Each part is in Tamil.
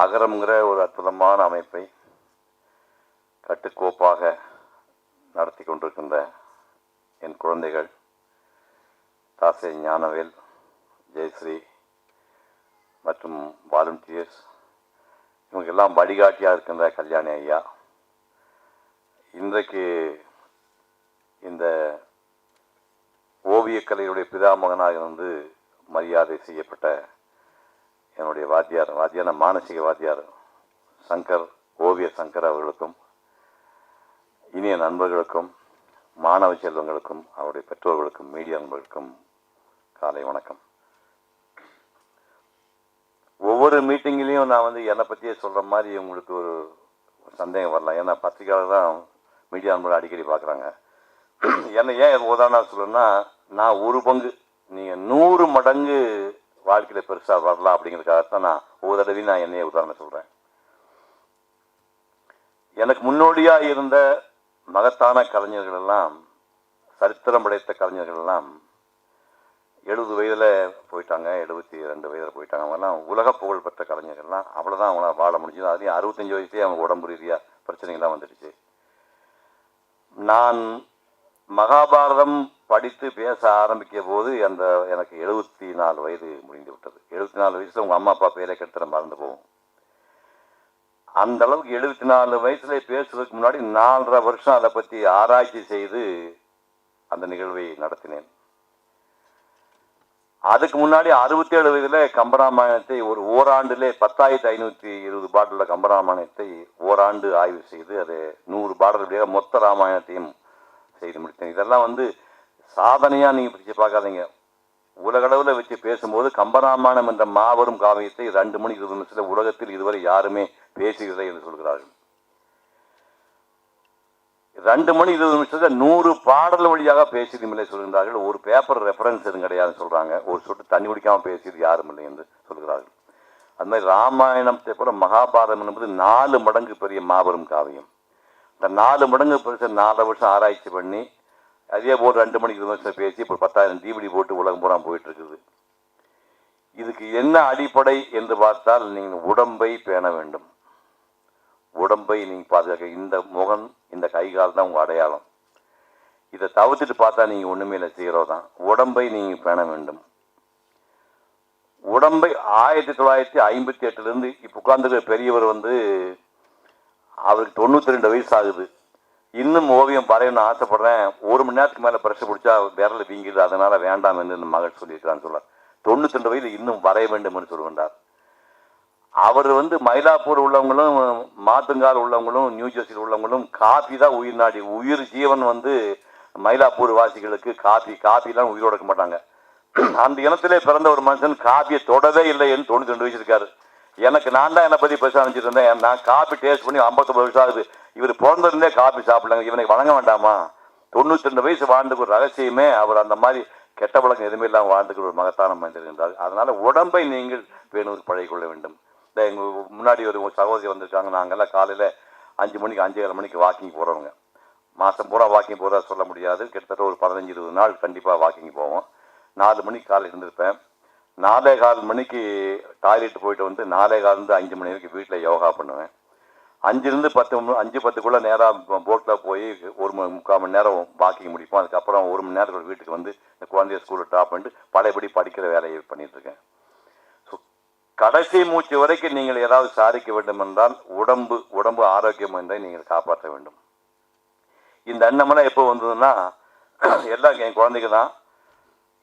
அகரம்ங்கிற ஒரு அற்புதமான அமைப்பை கட்டுக்கோப்பாக நடத்தி கொண்டிருக்கின்ற என் குழந்தைகள் தாசை ஞானவேல் ஜெயஸ்ரீ மற்றும் வாலண்டியர்ஸ். இவங்கெல்லாம் வழிகாட்டியாக இருக்கின்ற கல்யாணி ஐயா. இன்றைக்கு இந்த ஓவியக்கலையுடைய பிதாமகனாக இருந்து மரியாதை செய்யப்பட்ட என்னுடைய வாத்தியார் வாத்தியான மானசீக வாத்தியார் சங்கர் ஓவிய சங்கர் அவர்களுக்கும் இனிய நண்பர்களுக்கும் மாணவ செல்வங்களுக்கும் அவருடைய பெற்றோர்களுக்கும் மீடியா நண்பர்களுக்கும் காலை வணக்கம். ஒவ்வொரு மீட்டிங்லேயும் நான் வந்து என்னை பற்றியே சொல்கிற மாதிரி உங்களுக்கு ஒரு சந்தேகம் வரலாம். ஏன்னா பத்திரிக்கையாளர் தான் மீடியா நண்பர்கள் அடிக்கடி பார்க்குறாங்க. என்னை ஏன் உதாரணம் சொல்லணும்னா நான் ஒரு பங்கு நீங்கள் நூறு மடங்கு வாழ்க்கையில் பெருசாக வரலாம் அப்படிங்கிறதுக்காகத்தான் நான் ஒவ்வொரு தடவையும் நான் என்னையே உதாரணம் சொல்கிறேன் எனக்கு முன்னோடியாக இருந்த மகத்தான கலைஞர்கள் எல்லாம் சரித்திரம் படைத்த கலைஞர்கள் எல்லாம் எழுபது வயதில் போயிட்டாங்க எழுபத்தி ரெண்டு வயதில் போயிட்டாங்க. அவங்கெல்லாம் உலக புகழ் பெற்ற கலைஞர்கள்லாம் அவ்வளோதான் அவங்களால வாழ முடிஞ்சது. அதுலேயும் அறுபத்தஞ்சு வயசுலேயே அவங்க உடம்பு ரீதியாக பிரச்சனைகள்லாம் வந்துடுச்சு. நான் மகாபாரதம் படித்து பேச ஆரம்பிக்க போது அந்த எனக்கு எழுபத்தி நாலு வயது முடிந்து விட்டது. எழுபத்தி நாலு வயசில் உங்கள் அம்மா அப்பா பேரை கெடுத்துற மறந்து போகும் அந்த அளவுக்கு எழுபத்தி நாலு வயசுல பேசுறதுக்கு முன்னாடி நாலரை வருஷம் அதை பற்றி ஆராய்ச்சி செய்து அந்த நிகழ்வை நடத்தினேன். அதுக்கு முன்னாடி அறுபத்தி ஏழு வயதுல கம்பராமாயணத்தை ஒரு ஓராண்டிலே பத்தாயிரத்தி ஐநூற்றி இருபது பாட்டில் கம்பராமாயணத்தை ஓராண்டு ஆய்வு செய்து அதை நூறு பாடலுடைய மொத்த ராமாயணத்தையும் செய்து முடித்தேன். இதெல்லாம் வந்து சாதனையாக நீங்கள் பிடிச்சு பார்க்காதீங்க. உலகளவில் வச்சு பேசும்போது கம்பராமாயணம் என்ற மாபெரும் காவியத்தை ரெண்டு மணி இருபது நிமிஷத்தில் உலகத்தில் இதுவரை யாருமே பேசுகிறதை என்று சொல்கிறார்கள். ரெண்டு மணி இருபது நிமிஷத்தில் நூறு பாடல் வழியாக பேசியதும் இல்லை ஒரு பேப்பர் ரெஃபரன்ஸ் எதுவும் கிடையாதுன்னு சொல்கிறாங்க ஒரு சொட்டு தண்ணி குடிக்காமல் பேசியது யாரும் இல்லை என்று சொல்கிறார்கள். அது மாதிரி ராமாயணத்தை போல மகாபாரதம் என்பது நாலு மடங்கு பெரிய மாபெரும் காவியம். இந்த நாலு மடங்கு பெருசு நாலு வருஷம் ஆராய்ச்சி பண்ணி அதே போல் ரெண்டு மணிக்கு இருபது பேசி இப்போ பத்தாயிரம் டிவிடி போட்டு உலகம் பூரா போயிட்டு இருக்குது இதுக்கு என்ன அடிப்படை என்று பார்த்தால் நீங்கள் உடம்பை பேண வேண்டும். உடம்பை நீங்கள் பாதுகாக்க இந்த முகம் இந்த கை கால் தான் உங்கள் அடையாளம். இதை தவிர்த்துட்டு பார்த்தா நீங்கள் ஒன்றுமே இல்லை செய்கிறோ தான். உடம்பை நீங்கள் பேண வேண்டும். உடம்பை ஆயிரத்தி தொள்ளாயிரத்தி ஐம்பத்தி எட்டுலேருந்து இப்போ உட்காந்துருக்கிற பெரியவர் வந்து அவருக்கு தொண்ணூற்றி ரெண்டு வயசு ஆகுது. இன்னும் ஓவியம் வரையணும்னு ஆசைப்படுறேன். ஒரு மணி நேரத்துக்கு மேலே பிரஷர் பிடிச்சா விரல் வீங்குது அதனால வேண்டாம் என்று இந்த மகள் சொல்லியிருக்கிறான்னு சொல்ல தொண்ணூற்றி ரெண்டு வயதில் இன்னும் வரைய வேண்டும் என்று சொல்லுகின்றார் அவர் வந்து மயிலாப்பூர் உள்ளவங்களும் மாத்துங்கால் உள்ளவங்களும் நியூ ஜெர்சியில் உள்ளவங்களும் காஃபி தான் உயிர் நாடி. உயிர் ஜீவன் வந்து மயிலாப்பூர் வாசிகளுக்கு காஃபி காஃபிலாம் உயிரோட இருக்க மாட்டாங்க. அந்த இனத்திலே பிறந்த ஒரு மனுஷன் காஃபியை தொடவே இல்லை என்று தொண்ணூத்தி ரெண்டு வயசு இருக்காரு. எனக்கு நான் தான் என்னை பற்றி பேச ஆரம்பிச்சிட்டு இருந்தேன். நான் காஃபி டேஸ்ட் பண்ணி ஐம்பத்தொம்பது வருஷம் ஆகுது. இவர் பிறந்திருந்தே காபி சாப்பிடலாங்க இவனுக்கு வழங்க வேண்டாமா? தொண்ணூத்தி ரெண்டு வயசு வாழ்ந்துக்கு ஒரு ரகசியமே அவர் அந்த மாதிரி கெட்ட பழக்கம் எதுவுமே இல்லாமல் வாழ்ந்துக்கிற ஒரு மகத்தான மனிதர் என்றார். அதனால உடம்பை நீங்கள் பேணுவது பழகிக்கொள்ள வேண்டும். இந்த எங்கள் முன்னாடி ஒரு சகோதரி வந்திருக்காங்க நாங்கெல்லாம் காலையில் அஞ்சு மணிக்கு அஞ்சு ஏழு மணிக்கு வாக்கிங் போகிறவங்க மாதம் பூரா வாக்கிங் போகிறதா சொல்ல முடியாது. கிட்டத்தட்ட ஒரு பதினஞ்சு இருபது நாள் கண்டிப்பாக வாக்கிங் போவோம். நாலு மணிக்கு காலையில் இருந்திருப்பேன் நாலே கால் மணிக்கு டாய்லெட் போயிட்டு வந்து நாலே கால்ந்து அஞ்சு மணி வரைக்கும் வீட்டில் யோகா பண்ணுவேன். அஞ்சுலேருந்து பத்து அஞ்சு பத்துக்குள்ளே நேராக போட்டில் போய் ஒரு மணி முக்கால் மணி நேரம் வாக்கிங் முடிப்போம். அதுக்கப்புறம் ஒரு மணி நேரத்துக்கு வீட்டுக்கு வந்து இந்த குழந்தைய ஸ்கூலில் ட்ராப் பண்ணிட்டு பழையபடி படிக்கிற வேலையை பண்ணிகிட்ருக்கேன் ஸோ கடைசி மூச்சு வரைக்கும் நீங்கள் ஏதாவது சாதிக்க வேண்டும் என்றால் உடம்பு உடம்பு ஆரோக்கியம் என்றால் நீங்கள் காப்பாற்ற வேண்டும். இந்த எண்ணமெல்லாம் எப்போ வந்ததுன்னா எல்லாம் என் குழந்தைக்கு தான்.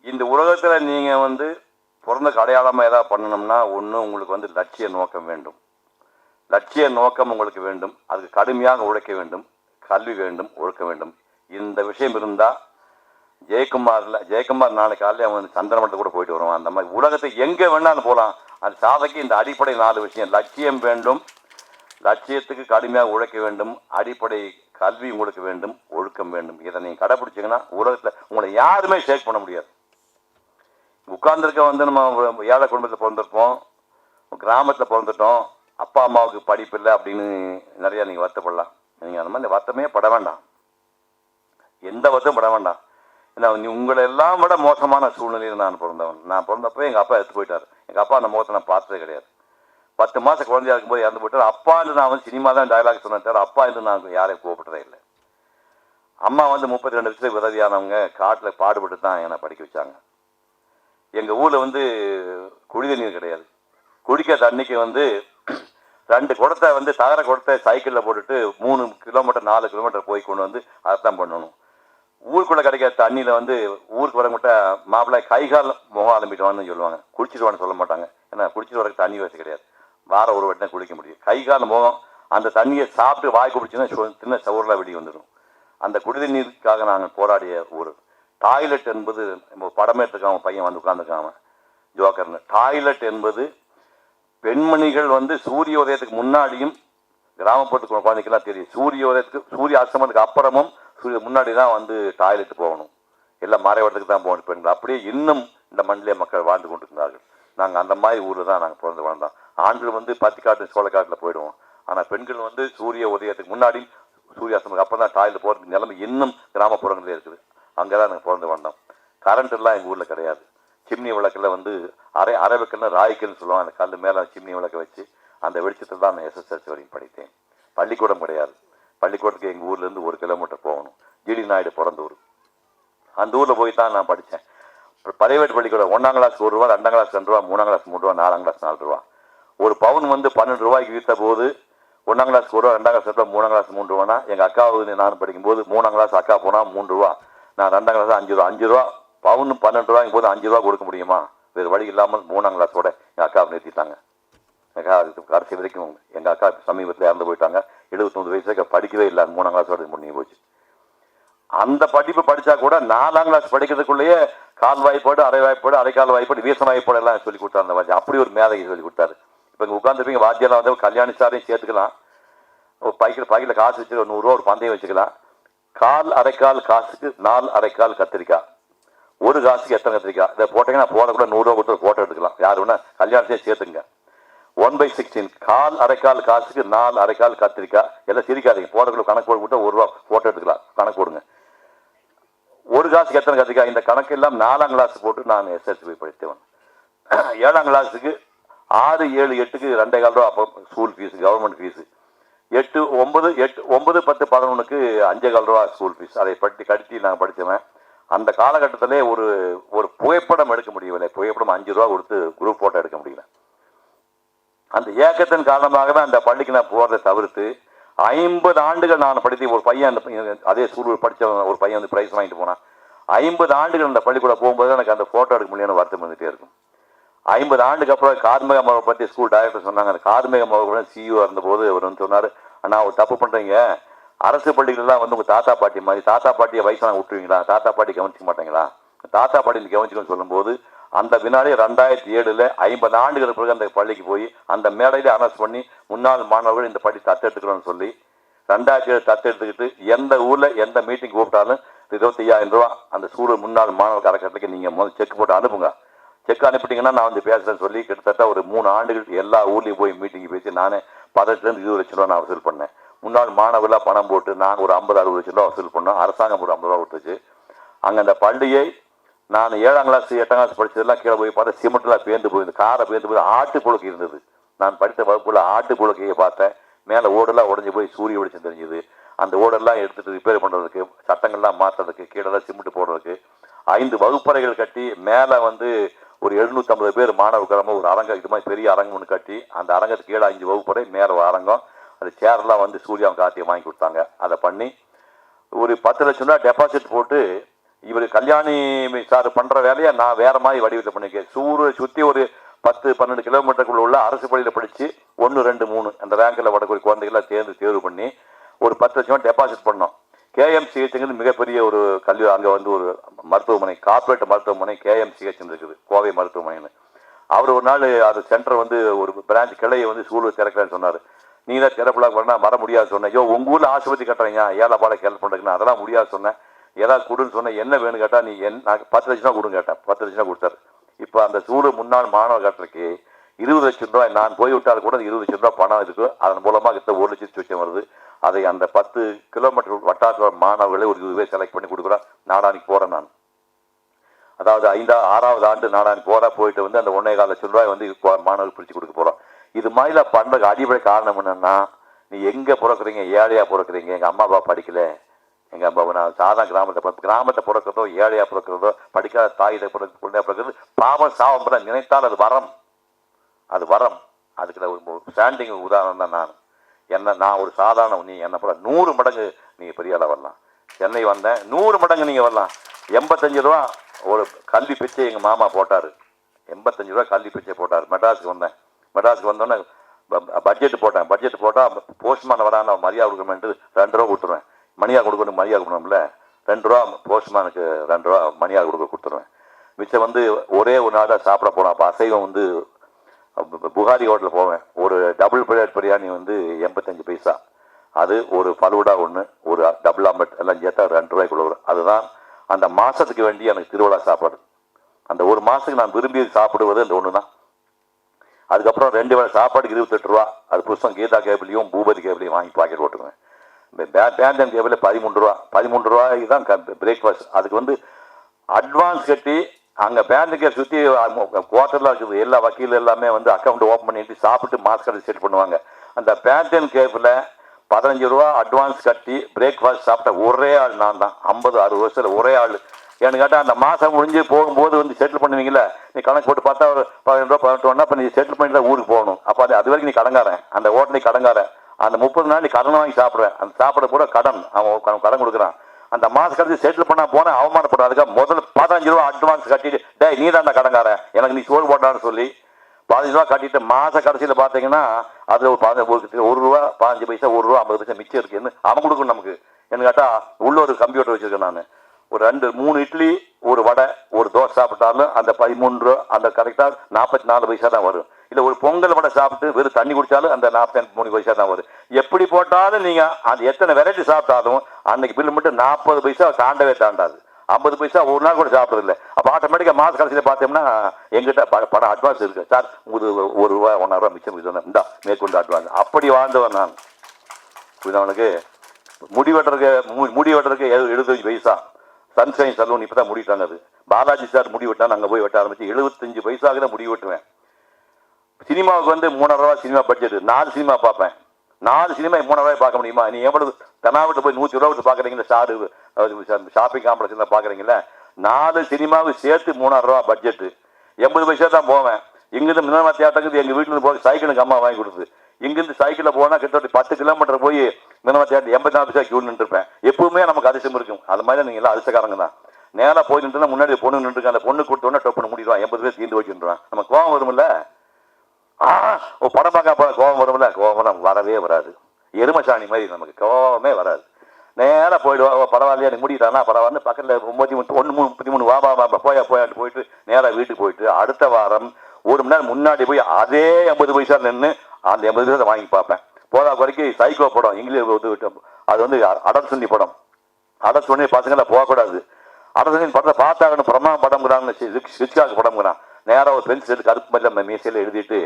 இந்த உலகத்தில் நீங்கள் வந்து பிறந்த அடையாளமாக ஏதாவது பண்ணணும்னா ஒன்று உங்களுக்கு வந்து லட்சிய நோக்கம் வேண்டும். லட்சிய நோக்கம் உங்களுக்கு வேண்டும். அதுக்கு கடுமையாக உழைக்க வேண்டும். கல்வி வேண்டும் ஒழுக்க வேண்டும். இந்த விஷயம் இருந்தால் ஜெயக்குமாரில் ஜெயக்குமார் நாளைக்கு காலையில் அவன் சந்திரமட்டத்தை கூட போயிட்டு வருவான். அந்த மாதிரி உலகத்தை எங்கே வேணாலும் போகலாம் அது சாதைக்கு இந்த அடிப்படை நாலு விஷயம். லட்சியம் வேண்டும். லட்சியத்துக்கு கடுமையாக உழைக்க வேண்டும். அடிப்படை கல்வி உங்களுக்கு வேண்டும். ஒழுக்கம் வேண்டும். இதை நீங்கள் கடைப்பிடிச்சிங்கன்னா உலகத்தில் உங்களை யாருமே ஷேக் பண்ண முடியாது. உட்கார்ந்துருக்க வந்து நம்ம ஏழை குடும்பத்தில் பிறந்திருப்போம். கிராமத்தில் பிறந்துட்டோம். அப்பா அம்மாவுக்கு படிப்பு இல்லை அப்படின்னு நிறையா நீங்கள் வருத்தப்படலாம். நீங்கள் அந்த மாதிரி வருத்தமே பட வேண்டாம். எந்த வருத்தம் பட வேண்டாம். ஏன்னா நீ உங்களை எல்லாம் விட மோசமான சூழ்நிலையில் நான் பிறந்தவன். நான் பிறந்தப்போ எங்கள் அப்பா எடுத்து போயிட்டார். எங்கள் அப்பா அந்த முகத்தை நான் பார்த்ததே கிடையாது. பத்து மாதம் குழந்தையா இருக்கும்போது இறந்து போயிட்டார். அப்பா என்று நான் வந்து சினிமா தான் டயலாக் சொன்னேன் அப்பா என்று நான் யாரையும் கூப்பிட்டதே இல்லை. அம்மா வந்து முப்பத்தி ரெண்டு வருஷத்துக்கு உதவியானவங்க காட்டில் பாடுபட்டு தான் என்னை படிக்க வச்சாங்க. எங்கள் ஊரில் வந்து குடி தண்ணீர் கிடையாது. குடிக்க தண்ணிக்கு வந்து ரெண்டு குடத்தை வந்து சாகர குடத்தை சைக்கிளில் போட்டுட்டு மூணு கிலோமீட்டர் நாலு கிலோமீட்டர் போய் கொண்டு வந்து அதைத்தான் பண்ணணும். ஊருக்குள்ளே கிடைக்கிற தண்ணியில் வந்து ஊருக்கு வர மாப்பிள்ளை கை கால் முகம் அலம்பிட்டுவான்னு சொல்லுவாங்க. குடிச்சிட்டு சொல்ல மாட்டாங்க. ஏன்னா குடிச்சிட்டு வரக்கு தண்ணி வசதி கிடையாது. வாரம் ஒரு வாட்டி குளிக்க முடியும். கை கால் முகம் அந்த தண்ணியை சாப்பிட்டு வாய் குடிச்சுன்னா சின்ன சவுரில் வெளியே வந்துடும் அந்த குடித நீருக்காக நாங்கள் போராடிய ஊர். டாய்லெட் என்பது நம்ம படமே எடுத்துக்காம பையன் வந்து உட்காந்துருக்காம ஜோக்கர்னு. டாய்லெட் என்பது பெண்மணிகள் வந்து சூரிய உதயத்துக்கு முன்னாடியும் கிராமப்புறத்துக்கு குழந்தைக்கெல்லாம் தெரியும். சூரிய உதயத்துக்கு சூரிய அஸ்தமனத்துக்கு அப்புறமும் சூரிய முன்னாடி தான் வந்து டாய்லெட் போகணும். எல்லாம் மறைவடத்துக்கு தான் போகணும் பெண்கள். அப்படியே இன்னும் இந்த மண்ணிலே மக்கள் வாழ்ந்து கொண்டிருந்தார்கள் நாங்கள் அந்த மாதிரி ஊரில் தான் நாங்கள் பிறந்து வளர்ந்தோம். ஆண்கள் வந்து பத்திக்காட்டு சோளக்காட்டில் போயிடுவோம். ஆனால் பெண்கள் வந்து சூரிய உதயத்துக்கு முன்னாடி சூரிய அஸ்தமத்துக்கு அப்புறம் தான் டாய்லெட் போகிறதுக்கு நிலைமை இன்னும் கிராமப்புறங்களே இருக்குது. அங்கே தான் நாங்கள் பிறந்து வந்தோம். கரண்ட் எல்லாம் எங்கள் ஊரில் கிடையாது. சிம்னி விளக்கில் வந்து அரை அரை ராய்க்குன்னு சொல்லுவாங்க அந்த கல் மேலே சிம்னி விளக்கை வச்சு அந்த வெளிச்சத்தில் தான் நான் எஸ்எஸ்எல்சி வரைக்கும் படித்தேன். பள்ளிக்கூடம் கிடையாது. பள்ளிக்கூடத்துக்கு எங்கள் ஊர்லேருந்து ஒரு கிலோமீட்டர் போகணும். ஜிடி நாயுடு பிறந்த ஊர். அந்த ஊரில் போய் தான் நான் படித்தேன். பிரைவேட் பள்ளிக்கூடம் ஒன்றாம் கிளாஸ் ஒரு ரூபா ரெண்டாம் கிளாஸ் ரெண்டு ரூபா மூணாம் கிளாஸ் மூணு ரூபா நாலாம் கிளாஸ் நாலு ரூபா. ஒரு பவுன் வந்து பன்னெண்டு ரூபாய்க்கு விற்ற போது ஒன்றாம் கிளாஸ் ஒரு ரூபா ரெண்டாம் கிளாஸ் ரூபா மூணாம் கிளாஸ் மூணு ரூபானா எங்கள் அக்காவுக்கு நான் படிக்கும்போது மூணாம் கிளாஸ் அக்கா போனால் மூணு ரூபா. நான் ரெண்டாம் கிளாஸ் அஞ்சு ரூபா அஞ்சு ரூபா பவுன் பன்னெண்டு ரூபாய்க்கும் போது அஞ்சு ரூபா கொடுக்க முடியுமா? வேறு வழி இல்லாமல் மூணாம் கிளாஸோட எங்கள் அக்காவை நிறுத்திட்டாங்க. எங்கள் அக்கா கடைசி வரைக்கும் எங்கள் அக்கா சமீபத்தில் இறந்து போயிட்டாங்க. எழுபத்தொம்பது வயசுக்கு படிக்கவே இல்லை. மூணாம் கிளாஸோட முடிஞ்சு போச்சு. அந்த படிப்பு படித்தா கூட நாலாம் கிளாஸ் படிக்கிறதுக்குள்ளேயே கால் வாய்ப்பாடு அரை வாய்ப்பாடு அரைக்கால் வாய்ப்பாடு வீச வாய்ப்பாடு எல்லாம் சொல்லி கொடுத்தாரு அந்த அப்படி ஒரு மேதையை சொல்லி கொடுத்தாரு. இப்போ இங்கே உட்காந்துருப்பீங்க வாத்தியெல்லாம் வந்து கல்யாணி சாரையும் சேர்த்துக்கலாம். ஒரு பைக்கில் பைக்கில் காசு வச்சு ஒரு நூறுரூவா ஒரு பந்தயம் வச்சுக்கலாம். கால் அரைக்கால் காசுக்கு நாலு அரைக்கால் கத்திரிக்காய். ஒரு காசுக்கு எத்தனை கத்திரிக்காய் இதை போட்டீங்கன்னா போட கூட நூறுரூவா கொடுத்து ஒரு ஃபோட்டோ எடுத்துக்கலாம். யார் வேணா கல்யாணத்தையும் சேர்த்துங்க. ஒன் பை சிக்ஸ்டீன் கால் அரைக்கால் காசுக்கு நாலு அரைக்கால் கத்திரிக்காய் எல்லாம் சிரிக்காதீங்க. போடக்குள்ள கணக்கு போட்டு விட்டு ஒரு ரூபா ஃபோட்டோ எடுத்துக்கலாம். கணக்கு போடுங்க. ஒரு காசுக்கு எத்தனை கத்திரிக்காய் இந்த கணக்கு எல்லாம் நாலாம் கிளாஸ் போட்டு நான் எஸ்எஸ்சி போய் படித்தவன். ஏழாம் கிளாஸுக்கு ஆறு ஏழு எட்டுக்கு ரெண்டே கால் ரூபா. அப்போ ஸ்கூல் ஃபீஸ் கவர்மெண்ட் ஃபீஸு எட்டு ஒன்பது எட்டு ஒன்பது பத்து பதினொன்றுக்கு அஞ்சே கால் ரூபா ஸ்கூல் ஃபீஸ் அதை பட்டி கட்டி நான் படித்தவன். அந்த காலகட்டத்திலே ஒரு ஒரு புகைப்படம் எடுக்க முடியவில்லை. புகைப்படம் அஞ்சு ரூபா கொடுத்து குரூப் ஃபோட்டோ எடுக்க முடியல. அந்த ஏக்கத்தின் காரணமாகவே அந்த பள்ளிக்கு நான் போகிறதை தவிர்த்து ஐம்பது ஆண்டுகள் நான் படித்து ஒரு பையன் அந்த அதே ஸ்கூலில் படித்த ஒரு பையன் வந்து ப்ரைஸ் வாங்கிட்டு போனான். ஐம்பது ஆண்டுகள் அந்த பள்ளிக்கூடம் போகும்போது எனக்கு அந்த ஃபோட்டோ எடுக்க முடியும்னு வருத்தம் வந்துகிட்டே இருக்கும். ஐம்பது ஆண்டுக்கு அப்புறம் கார்மிக மகளை பற்றி ஸ்கூல் டைரக்டர் சொன்னாங்க. அந்த கார்மிக மகள் சிஇஓ இருந்தபோது அவர் வந்து சொன்னார் அண்ணா அவர் தப்பு பண்ணுறீங்க அரசு பள்ளிகளெல்லாம் வந்து உங்கள் தாத்தா பாட்டி மாதிரி தாத்தா பாட்டியை வயசான விட்டுருவீங்களா? தாத்தா பாட்டி கவனிச்சிக்க மாட்டேங்களா? தாத்தா பாட்டி கவனிச்சுக்கணும்னு சொல்லும்போது அந்த வினாடி ரெண்டாயிரத்தி ஏழில் ஐம்பது ஆண்டுகளுக்கு பிறகு அந்த பள்ளிக்கு போய் அந்த மேடையில் அனௌன்ஸ் பண்ணி முன்னாள் மாணவர்கள் இந்த பள்ளி தத்தெடுத்துக்கணும்னு சொல்லி ரெண்டாயிரத்தி ஏழு தத்தெடுத்துக்கிட்டு எந்த ஊரில் எந்த மீட்டிங் கூப்பிட்டாலும் இருபத்தி ஐயாயிரம் ரூபா அந்த ஸ்கூல் முன்னாள் மாணவர் அறக்கட்டளைக்கு நீங்கள் முதல் செக் போட்டு அனுப்புங்க. செக் அனுப்பிட்டீங்கன்னா நான் வந்து பேசுகிறேன்னு சொல்லி கிட்டத்தட்ட ஒரு மூணு ஆண்டுகள் எல்லா ஊர்லேயும் போய் மீட்டிங் பேசி நானே பதினெட்டுலேருந்து இருபது லட்சம் ரூபா நான் வசூல் பண்ணேன். முன்னாள் மாணவர்களாக பணம் போட்டு நாங்கள் ஒரு ஐம்பது அறுபது லட்சம் ரூபா வசூல் பண்ணோம். அரசாங்கம் ஒரு ஐம்பது ரூபா கொடுத்துச்சு. அங்கே அந்த பள்ளியை நான் ஏழாம் கிளாஸ் எட்டாம் கிளாஸ் படித்ததெல்லாம் கீழே போய் பார்த்தா சிமெண்ட்லாம் பேந்து போயிருந்து காரை பேர்ந்து போய் ஆட்டு புழுக்கை இருந்தது. நான் படித்த வகுப்பில் ஆட்டு புழுக்கையை பார்த்தேன். மேலே ஓடெல்லாம் உடஞ்சி போய் சூரிய வெளிச்சம் தெரிஞ்சுது. அந்த ஓடெல்லாம் எடுத்துகிட்டு ரிப்பேர் பண்ணுறதுக்கு சட்டங்கள்லாம் மாற்றுறதுக்கு கீழெல்லாம் சிமெண்ட் போடுறதுக்கு ஐந்து வகுப்பறைகள் கட்டி மேலே வந்து ஒரு எழுநூற்றம்பது பேர் மாணவக்கிழமை ஒரு அரங்கம் இது மாதிரி பெரிய அரங்கம் ஒன்று கட்டி அந்த அரங்கத்துக்கு கீழே அஞ்சு வகுப்பறை மேலே ஒரு அரங்கம். அந்த சேர்லாம் வந்து சூர்யா கார்த்திகை வாங்கி கொடுத்தாங்க. அதை பண்ணி ஒரு பத்து லட்சம் ரூபா டெபாசிட் போட்டு இவர் கல்யாணி சார் பண்ணுற வேலையை நான் வேற மாதிரி வடிவத்தை பண்ணியிருக்கேன் சூரை சுற்றி ஒரு பத்து பன்னெண்டு கிலோமீட்டருக்குள்ள உள்ள அரசு பள்ளியில் படித்து ஒன்று ரெண்டு மூணு அந்த ரேங்கில் வரக்கூடிய குழந்தைகள்லாம் தேர்ந்து தேர்வு பண்ணி ஒரு பத்து லட்சம் டெபாசிட் பண்ணோம். கேஎம்சிஹெச்ங்கிறது மிகப்பெரிய ஒரு கல்வி அங்கே வந்து ஒரு மருத்துவமனை கார்ப்பரேட் மருத்துவமனை கேஎம்சிஹெச் இருக்குது கோவை மருத்துவமனைன்னு. அவர் ஒரு நாள் அது சென்டர் வந்து ஒரு பிரான்ச் கிளையை வந்து சூழல் திறக்கிறேன்னு சொன்னார். நீ தான் திறப்புலா பண்ணால் வர முடியாது சொன்னேன். ஐயோ உங்கள் ஊரில் ஆஸ்பத்திரி கட்டுறீங்க ஏழை பாலை ஹெல்ப் பண்ணுறதுக்கு அதெல்லாம் முடியாது சொன்னேன். ஏதாவது கொடுன்னு சொன்னேன். என்ன வேணும் கேட்டால் நீ என் நான் பத்து லட்சம் கொடுங்க கேட்டேன். பத்து லட்சம் தான் கொடுத்தாரு. இப்போ அந்த சூடு முன்னாள் மாணவர் கட்டுறதுக்கு இருபது லட்சம் ரூபாய் நான் போய் விட்டால் கூட இருபது லட்சம் ரூபாய் பணம் இருக்கு. அதன் மூலமாக கிட்ட ஒரு லட்சத்து லட்சம் வருது. அதை அந்த பத்து கிலோமீட்டர் வட்டாரத்தில் மாணவர்களை ஒரு இருபது பேர் செலக்ட் பண்ணி கொடுக்குறேன் நாடானிக்கு போகிறேன் நான். அதாவது ஐந்தா ஆறாவது ஆண்டு நாடானிக்கு போகிறா போயிட்டு வந்து அந்த ஒன்றே கால லட்சம் ரூபாய் வந்து இப்போ மாணவர்கள் பிரித்து கொடுக்க போகிறோம் இது மாதிரிலாம் பண்ணுறதுக்கு அடிப்படை காரணம் என்னன்னா நீ எங்கே பிறக்குறீங்க ஏழையா பிறக்குறீங்க எங்கள் அம்மா அப்பா படிக்கல எங்கள் அம்மா நான் சாதாரண கிராமத்தை கிராமத்தை பிறக்கிறதோ ஏழையா பிறக்கிறதோ படிக்காத தாயிட பிறகு பிள்ளையா பிறக்கிறது பாவம் சாவம் பண்ண நினைத்தால் அது வரம். அது வரம். அதுக்கு ஒரு ஸ்டாண்டிங் உதாரணம் தான் நான். என்ன நான் ஒரு சாதாரண நீ என்ன போல நூறு மடங்கு நீங்கள் பெரிய அளவு வரலாம். சென்னை வந்தேன் நூறு மடங்கு நீங்கள் வரலாம். எண்பத்தஞ்சு ரூபா ஒரு கல்வி பிச்சை எங்கள் மாமா போட்டார். எண்பத்தஞ்சு ரூபா கல்வி பிச்சை போட்டார். மெட்ராஸுக்கு வந்தேன். மெட்ராஸுக்கு வந்தோன்னே பட்ஜெட் போட்டேன். பட்ஜெட் போட்டால் போஸ்ட்மேன் வரான்னு நான் மரியாதை கொடுக்கணுன்ட்டு ரெண்டு ரூபா கொடுத்துருவேன். மணியாக கொடுக்கணும் மரியாதை கொடுக்கணும்ல? ரெண்டு ரூபா போஸ்ட்மேனுக்கு ரெண்டு ரூபா மணியாக கொடுக்க கொடுத்துருவேன். மிச்சம் வந்து ஒரே ஒரு நாள் தான் சாப்பிட போனோம் அப்போ அசைவம் வந்து புகாரி ஹோட்டலில் போவேன். ஒரு டபுள் பிளேட் பிரியாணி வந்து எண்பத்தஞ்சு பைசா. அது ஒரு ஃபலூடா ஒன்று ஒரு டபுள் ஆம்பட் எல்லாம் சேர்த்தா ரெண்டு ரூபாய்க்குள்ள வரும் அதுதான் அந்த மாதத்துக்கு வேண்டி எனக்கு திருவிழா சாப்பாடு. அந்த ஒரு மாதத்துக்கு நான் விரும்பி சாப்பிடுவது அந்த ஒன்று தான் அதுக்கப்புறம் ரெண்டு வேலை சாப்பாடுக்கு இருபத்தெட்டு ரூபா. அது புதுசம் கீதா கேபிளையும் பூபதி கேபிளையும் வாங்கி பாக்கெட் பே பேண்டன் கேபிள் பதிமூன்று ரூபா. பதிமூன்று ரூபாய்க்கு தான் பிரேக்ஃபாஸ்ட் அதுக்கு வந்து அட்வான்ஸ் கட்டி அங்கே பேண்டுக்கே சுற்றி குவார்ட்டரில் இருக்குது. எல்லா வக்கீல் எல்லாமே வந்து அக்கௌண்ட் ஓப்பன் பண்ணிட்டு சாப்பிட்டு மாஸ்க் கடை செட் பண்ணுவாங்க. அந்த பேந்தன் கேபில் பதினஞ்சு ரூபா அட்வான்ஸ் கட்டி பிரேக்ஃபாஸ்ட் சாப்பிட்ட ஒரே ஆள் நான் தான். ஐம்பது அறுபது வருஷத்தில் ஒரே ஆள். ஏன்னு கேட்டால் அந்த மாதம் முடிஞ்சு போகும்போது வந்து செட்டில் பண்ணுவீங்களே நீ கணக்கு போட்டு பார்த்தா ஒரு பதினெண்டு ரூபா பதினெட்டு ரூபா அப்போ நீ செட்டில் பண்ணிட்டு தான் ஊருக்கு போகணும். அப்போ அது அது வரைக்கும் நீ கடங்காரன். அந்த ஓட்டலை கடங்காரன். அந்த முப்பது நாள் நீ கடன் வாங்கி சாப்பிடுவேன். அந்த சாப்பிட கூட கடன் அவன் கடன் கொடுக்குறான். அந்த மாதம் கடைசி செட்டில் பண்ணா போனா அவமானப்படுறாதுக்கா முதல்ல பதினஞ்சு ரூபா அட்வான்ஸ் கட்டிட்டு டே நீ தான் கடங்காரன். எனக்கு நீ சோறு போட்டான்னு சொல்லி பதினஞ்சு ரூபா கட்டிட்டு மாத கடைசியில் பார்த்தீங்கன்னா அதில் ஒரு பதினஞ்சு ஒரு ரூபா பதினஞ்சு பைசா ஒரு ரூபா ஐம்பது பைசா மிச்சம் இருக்குன்னு அவன் கொடுக்கணும் நமக்கு. என்ன கேட்டால் உள்ள ஒரு கம்ப்யூட்டர் வச்சுருக்கேன் நான். ஒரு ரெண்டு மூணு இட்லி ஒரு வடை ஒரு தோசை சாப்பிட்டாலும் அந்த பதிமூணு ரூபா அந்த கரெக்டாக நாற்பத்தி நாலு பைசா தான் வரும். இல்லை ஒரு பொங்கல் வடை சாப்பிட்டு வெறும் தண்ணி குடித்தாலும் அந்த நாற்பத்தி மூணு பைசா தான் வரும். எப்படி போட்டாலும் நீங்கள் அந்த எத்தனை வெரைட்டி சாப்பிட்டாலும் அன்னைக்கு பில்லு மட்டும் நாற்பது பைசா தாண்டவே தாண்டாது. ஐம்பது பைசா ஒரு நாள் கூட சாப்பிட்றது இல்லை அப்போ ஆட்டோமேட்டிக்காக மாத கடைசியில் பார்த்தோம்னா எங்கிட்ட ப- பணம் அட்வான்ஸ் இருக்கு. சார் உங்களுக்கு ஒரு ரூபா ஒன்றரை ரூபா மிச்சம் இருக்குது. இந்தா மேற்கொண்டு அட்வான்ஸ் அப்படி வாழ்ந்தவன் நான். இது அவனுக்கு முடி வெட்டுறதுக்கு மு- முடி வெட்டுறதுக்கு எழுபத்தஞ்சு பைசா. சன்ஷைன் சலூன் இப்போ தான் முடிவிட்டாங்க அது. பாலாஜி சார் முடி வெட்டான் அங்கே போய் வெட்ட ஆரம்பிச்சு. எழுபத்தஞ்சு பைசாவுக்கு தான் முடி வெட்டுவேன். சினிமாவுக்கு வந்து மூணாயிரம் ரூபா சினிமா பட்ஜெட் நாலு சினிமா பார்ப்பேன். நாலு சினிமா மூணாயிரம் பார்க்க முடியுமா? நீ எவ்வளவு தென்னாவட்டு போய் நூற்றி ரூபா விட்டு பார்க்குறீங்களா ஸ்டாரு ஷாப்பிங் காம்ப்ளெக்ஸில் பார்க்குறீங்களா நாலு சினிமாவுக்கு சேர்த்து மூணாயிரம் ரூபா பட்ஜெட்டு எண்பது பைசா தான் போவேன். இங்கிருந்து மினமா தியேட்டருக்கு எங்கள் வீட்டில் போய் சைக்கிளுக்கு அம்மா வாங்கி கொடுத்து. இங்கிருந்து சைக்கிளில் போனால் கிட்டத்தட்ட பத்து கிலோமீட்டர் போய் மினமா தியேட்டர் எண்பத்தி நாலு பைசா கியூ நின்றுருப்பேன் எப்பவுமே நமக்கு அதிசயம் இருக்கும். அது மாதிரி நீங்கள் எல்லாம் அதிசக்காரங்க தான். நேராக போய் நின்றுனா முன்னாடி பொண்ணு நின்றுருக்கு அந்த பொண்ணு கொடுத்தோன்னே டொப்புன்னு முடிடுவான். எண்பது பேர் தீர்ந்து வச்சுருவான் நம்ம கோவம் வரும்ல? ஆ ஓ படம் பார்க்க போல கோவம் வரும்ல? கோவம் வரவே வராது. எருமசாணி மாதிரி நமக்கு கோவமே வராது. நேராக போயிடுவா பரவாயில்லையா நீ முடிட்டானா? பரவாயில்ல பக்கத்தில் ஒம்பத்தி மூணு ஒன்று மூணு முப்பத்தி மூணு வா வா வா போயா போயாட்டு போயிட்டு நேராக வீட்டுக்கு போயிட்டு அடுத்த வாரம் ஒரு மணி நேரம் முன்னாடி போய் அதே எண்பது பைசா நின்று அந்த எண்பது பைசா வாங்கி பார்ப்பேன். போதா வரைக்கும் சைக்கோ படம் இங்கிலீஷ் வந்து அது வந்து அடர்சனி படம். அடர்சனி பசங்களை போகக்கூடாது. அடர் படத்தை பார்த்தாங்கன்னு பிரமாணம் படம்ங்கிறாங்க சிச்காக்கு படம்ங்கிறான். நேராக ஒரு பென்சில் எடுத்து கருப்பு மல்ல மீசையில் எழுதிட்டு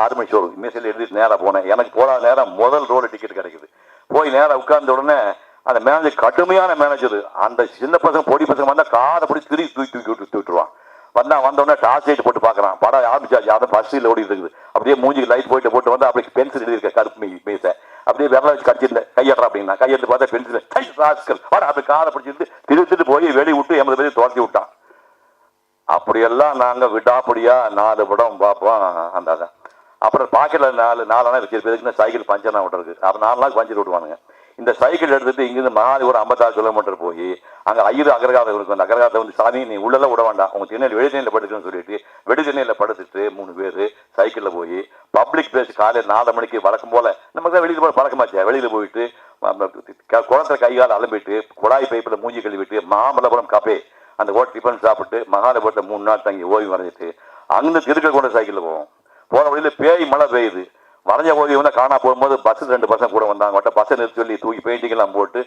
ஆறு மணி மீசையில் எழுதிட்டு நேராக போனேன். எனக்கு போகாத நேரம் முதல் ரோடு டிக்கெட் கிடைக்குது. போய் நேராக உட்கார்ந்த உடனே அந்த மேனேஜர் கடுமையான மேனேஜர் அந்த சின்ன பசங்க பொடி பசங்க வந்தால் காரை பிடிச்சி திருப்பி தூக்கி தூக்கி விட்டு விட்டுருவான். வந்தா வந்தோடனே டார்ச் லைட் போட்டு பார்க்குறான். படம் ஆரம்பிச்சாச்சு. அதை சீட்டில் ஓடி இருக்குது. அப்படியே மூஞ்சிக்கு லைட் போயிட்டு போட்டு வந்து அப்படியே பென்சில் எழுதியிருக்க கருப்பு மீ மீசை. அப்படியே விரல வச்சு கடிச்சிருந்த கையட்றா அப்படின்னா. கையெடுத்து பார்த்தா பென்சில் கை ராஸ்கல். வாடா அப்படி காரை பிடிச்சிட்டு திருத்துட்டு போய் வெளியே விட்டு எண்பது பேரையும் துரத்தி விட்டான். அப்படியெல்லாம் நாங்கள் விடாப்படியா நாலு படம் பார்ப்போம். அந்த அப்புறம் பாக்கெட்டில் நாலு நாலு வச்சிருப்பதுக்கு சைக்கிள் பஞ்சர் விட்டுருக்கு அப்போ நாலு நாள் பஞ்சர் விட்டுவானுங்க இந்த சைக்கிள் எடுத்துட்டு இங்கிருந்து மாறி ஒரு ஐம்பத்தாறு கிலோமீட்டர் போய் அங்கே ஐயரு அகரகாரம் இருக்கும் அந்த அகரகாரத்தை வந்து சாமி நீ உள்ளெல்லாம் விட வேண்டாம். உங்க திண்ணையில் வெளி திண்ணையில் படுக்குன்னு சொல்லிட்டு வெடி படுத்துட்டு மூணு பேர் சைக்கிளில் போய் பப்ளிக் பிளேஸ் காலையில் நாலு மணிக்கு வழக்கம் போல நமக்கு தான் வெளியில் போய் பழக்கமாச்சே வெளியில் போயிட்டு குளத்தில் கைகால் அலம்பிட்டு குழாய் பைப்பில் மூஞ்சி கழுவிட்டு மாமல்லபுரம் கபே அந்த ஹோட்டல் டிஃபன் சாப்பிட்டு மகாலபுரத்தில் மூணு நாள் தங்கி ஓய்வு வரைஞ்சிட்டு அங்கிருந்து திருக்கல் கொண்ட சைக்கிளில் போவோம். போகிற வழியில் பேய் மழை பெய்யுது. வரைஞ்ச ஓவியம் வந்து காணா போகும்போது பஸ் ரெண்டு பசங்க கூட வந்தாங்க. மட்டும் பஸ்ஸை நிறுத்தி சொல்லி தூக்கி பெயிண்டிங்லாம் போட்டு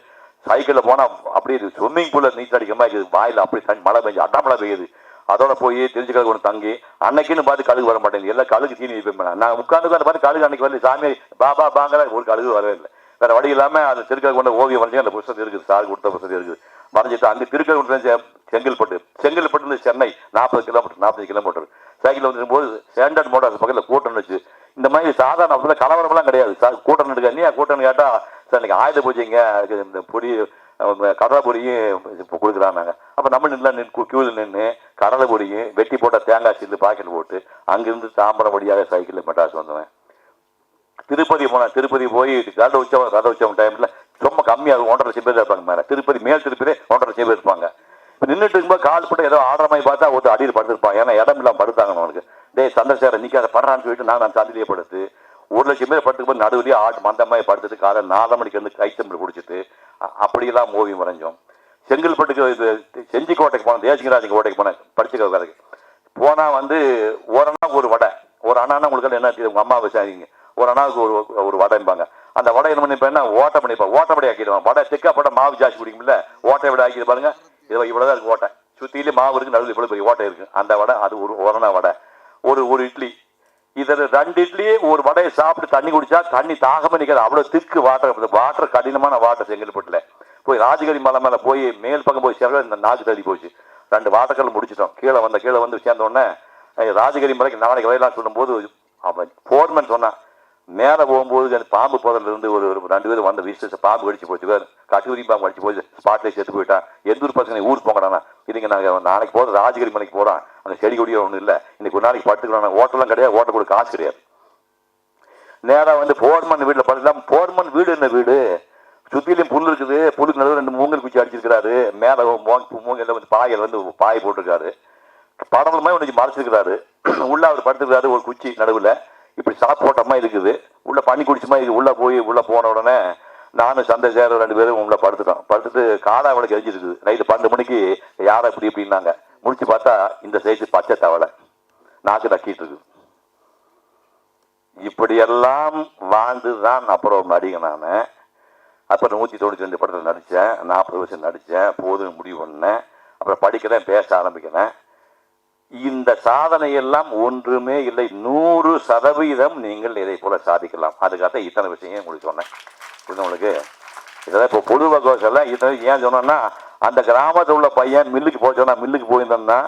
சைக்கிளில் போனால் அப்படியே ஸ்விம்மிங் பூலில் நீச்சல் அடிக்கிற மாதிரி இருக்குது? வாயில் அப்படி தண்ணி மழை பெஞ்சு அட்டா மழை பெய்யுது. அதோட போய் தெரிஞ்சுக்கிறது ஒன்று தங்கி அன்னைக்குன்னு பார்த்து கழுகு வர மாட்டேங்குது. எல்லாம் கழுகு தீனி வைப்பேன் நான் உட்காந்து உட்காந்து பார்த்து கழுகு அன்னைக்கு வந்து சாமி பாபா பாங்கிற ஒரு கழுகு வரவே இல்லை. வேற வழி இல்லாமல் அது திருக்கல் கொண்ட ஓவியம் வரைஞ்சி அந்த புஸ்தகம் இருக்குது. சார் கொடுத்த புஸ்தகம் இருக்குது. வரைஞ்சிட்டு அங்கே திருக்கல் கொண்டு செங்கல்பட்டு செங்கல்பட்டு சென்னை நாற்பது கிலோமீட்டர் நாற்பது கிலோமீட்டர். சைக்கிள் வந்துடும் போது ஸ்டாண்டர்ட் மோட்டார்ஸ் பக்கத்தில் கூட்டம் வச்சு இந்த மாதிரி சாதாரண அப்படி கலவரம்லாம் கிடையாது. சார் கூட்டம் எடுக்க நீ கூட்டம்னு கேட்டால் சார் இன்னைக்கு ஆயுத பூஜைங்க அதுக்கு இந்த பொடி கடலை பொடியும் இப்போ கொடுக்குறாங்க அப்போ நம்ம நின்று நின்று கியூவில் நின்று கடலை பொடியும் வெட்டி போட்ட தேங்காய் சேர்ந்து பாக்கெட் போட்டு அங்கேருந்து தாம்பரம் வழியாக சைக்கிளில் மெட்ராஸ் வந்தவன். திருப்பதி போனேன் திருப்பதி போய் கதை உற்சவம் கதை உற்சவம் டைமில் ரொம்ப கம்மியாக ஒன்றரை லட்சம் பேர் தான் இருப்பாங்க மேலே. திருப்பதி மேல் திருப்பதி ஒன்றரை லட்சம் பேர் இருப்பாங்க. இப்போ நின்றுட்டு இருக்கும்போது கால் போட்டு ஏதோ ஆடுற மாதிரி பார்த்தா ஒருத்தர் அடியில் படுத்திருப்பான். ஏன்னா இடம் இல்லாமல் படுத்தாங்க அவனுக்கு. டேய் சந்திரசேகர நிற்காத படுறான்னு சொல்லிட்டு நான் நான் சந்திலேயே படுத்து ஒரு லட்சம் பேர் படுத்துக்கு போது ஆட்டு மந்தமாக படுத்துட்டு காலை நாலரை மணிக்கு வந்து கை குடிச்சிட்டு அப்படியெல்லாம் ஓவியம் வரைஞ்சோம். செங்கல்பட்டுக்கு இது செஞ்சிக்கோட்டைக்கு போனேன் தேசிங்கராஜன் கோட்டைக்கு போனேன் படிச்சுக்க கதைக்கு போனால் வந்து ஒரு அண்ணா ஒரு வடை. ஒரு அண்ணா உங்களுக்கு என்ன தெரியும்? உங்கள் அம்மா விசாரிங்க ஒரு அண்ணாவுக்கு ஒரு ஒரு வடைம்பாங்க. அந்த வடை என்ன பண்ணிப்பேன்னா ஓட்டை பண்ணிப்பேன். ஓட்டப்படி வடை ஆக்கிடுவான். வடை திக்கா போட்ட மாவு ஜாஸ்தி குடிக்கும்ல? ஓட்டை விட ஆக்கிடு பாருங்க. இது இவ்வளோதான் இருக்குது ஓட்டை. சுற்றிலே மாவு இருக்குது நடுவில் இவ்வளோ பெரிய ஓட்டை இருக்குது அந்த வடை அது ஒரு ஒரணா வடை. ஒரு ஒரு இட்லி. இதில் ரெண்டு இட்லி ஒரு வடையை சாப்பிட்டு தண்ணி குடித்தா தண்ணி தாகமாக நிற்காது. அவ்வளோ திக்கு வாட்டர் வாட்டர் கடினமான வாட்டர் செங்கல்பட்டில் போய் ராஜகிரி மலை மேலே போய் மேல் பக்கம் போய் சேர இந்த நாக்கு தள்ளி போச்சு. ரெண்டு வாட்டக்கல் முடிச்சிட்டோம். கீழே வந்த கீழே வந்து சேர்ந்த உடனே ராஜகிரி மலைக்கு நாளைக்கு வயலாக சொல்லும்போது அவன் போர்மன் சொன்னான் மேலே போகும்போது அந்த பாம்பு புதல்ல இருந்து ஒரு ஒரு ரெண்டு பேரும் வந்த விசேஷ பாம்பு கடிச்சு போச்சு. வேறு கட்டுவரி பாம்பு கடிச்சு போச்சு. ஸ்பாட்லேயே செத்து போயிட்டான். எந்த ஊர் பசங்க ஊருக்கு போங்கடாண்ணா இதுங்க நாங்கள் நாளைக்கு போகிற ராஜகிரி மலைக்கு போகிறோம் அந்த செடி கொடியோ ஒன்றும் இல்லை. இன்னைக்கு ஒரு நாளைக்கு படுத்துக்கலாம் ஓட்டலாம் கிடையாது. ஓட்ட கூட காசு கிடையாது. நேராக வந்து போர்மன் வீட்டில் படுத்துலாம் போர்மன் வீடு என்ன வீடு? சுத்திலையும் புல் இருக்குது. புல்லுக்கு நடுவில் ரெண்டு மூங்கல் குச்சி அடிச்சிருக்கிறாரு. மேலே மூங்கல்ல வந்து பாயில் வந்து பாய் போட்டிருக்காரு. படலமே மாதிரி ஒன்று மறைச்சிருக்கிறாரு. உள்ள அவர் படுத்துருக்காரு ஒரு குச்சி நடுவில். இப்படி சாப் இருக்குது. உள்ள பண்ணி குடிச்சுமா இது இருக்குது. உள்ள போய் உள்ள போன உடனே நானும் சந்தை சேர ரெண்டு பேரும் உங்களை படுத்துட்டோம். படுத்துட்டு காடா அவளுக்கு எரிஞ்சிருக்குது நைட்டு பன்னெண்டு மணிக்கு யாரை இப்படி இப்படின்னாங்க முடிச்சு பார்த்தா இந்த சைஸு பச்சை தவளை. நாக்கு தக்கிட்டு இருக்குது. இப்படியெல்லாம் வாழ்ந்து தான் அப்புறம் நடிகை நான். அப்புறம் நூற்றி தொண்ணூற்றி ரெண்டு படத்தில் நடித்தேன் நாற்பது வருஷம் நடித்தேன் போதும் முடிவு பண்ணேன். அப்புறம் படிக்கிறேன் பேச ஆரம்பிக்கிறேன். இந்த சாதனையெல்லாம் ஒன்றுமே இல்லை. நூறு சதவீதம் நீங்கள் இதை போல சாதிக்கலாம். அதுக்காக இத்தனை விஷயம் உங்களுக்கு சொன்னேன். புரியுதா உங்களுக்கு? இதெல்லாம் இப்போ பொது கோஷம்லாம் இத்தனை ஏன் சொன்னேன்னா அந்த கிராமத்தில் உள்ள பையன் மில்லுக்கு போக மில்லுக்கு போயிருந்தோம்னா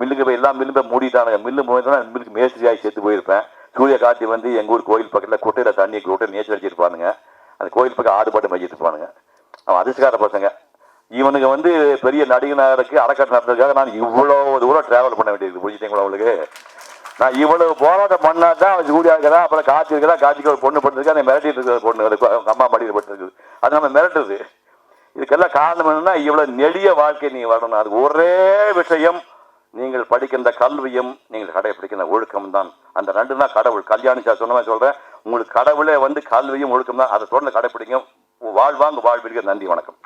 மில்லுக்கு போய் எல்லாம் மில்லு போய் மூடிட்டானுங்க. மில்லு போயிருந்தோம்னா மில்லுக்கு மேஸ்திரியாகி சேர்த்து போயிருப்பேன். சூரிய காட்டி வந்து எங்கள் ஊர் கோயில் பக்கத்தில் குட்டையில் தண்ணி குட்டையில் நீச்சல் அடிச்சிருப்பானுங்க அந்த கோயில் பக்கம் ஆடுபாட்டு பாட்டு இருப்பானுங்க அவன் அதிர்ஷ்டக்கார பசங்க. இவனுக்கு வந்து பெரிய நடிகனாருக்கு அறக்கட்டை நடந்ததுக்காக நான் இவ்வளோ தூரம் டிராவல் பண்ண வேண்டியது புரிஞ்சுட்டீங்களா அவளுக்கு நான் இவ்வளவு போராட்டம் பண்ணா தான் அவன் ஜூடியா இருக்கிறா அப்புறம் காட்சி இருக்கிறா காட்சிக்கு ஒரு பொண்ணு படுத்திருக்கா? அந்த மிரட்டிட்டு இருக்கிற பொண்ணு. அதுக்கு அம்மா மடியில் பட்டுருக்குது அது நம்ம மிரட்டுது. இதுக்கெல்லாம் காரணம் என்னன்னா இவ்வளவு நெடிய வாழ்க்கை நீ வரணும் அது ஒரே விஷயம். நீங்கள் படிக்கின்ற கல்வியும் நீங்கள் கடைபிடிக்கின்ற ஒழுக்கம் தான். அந்த ரெண்டு தான் கடவுள். கல்யாணி சார் சொன்ன மாதிரி உங்களுக்கு கடவுளே வந்து கல்வியும் ஒழுக்கம் தான். அதை தொடர்ந்து கடைப்பிடிக்கும் வாழ்வாங்க வாழ்விற்கு நன்றி வணக்கம்.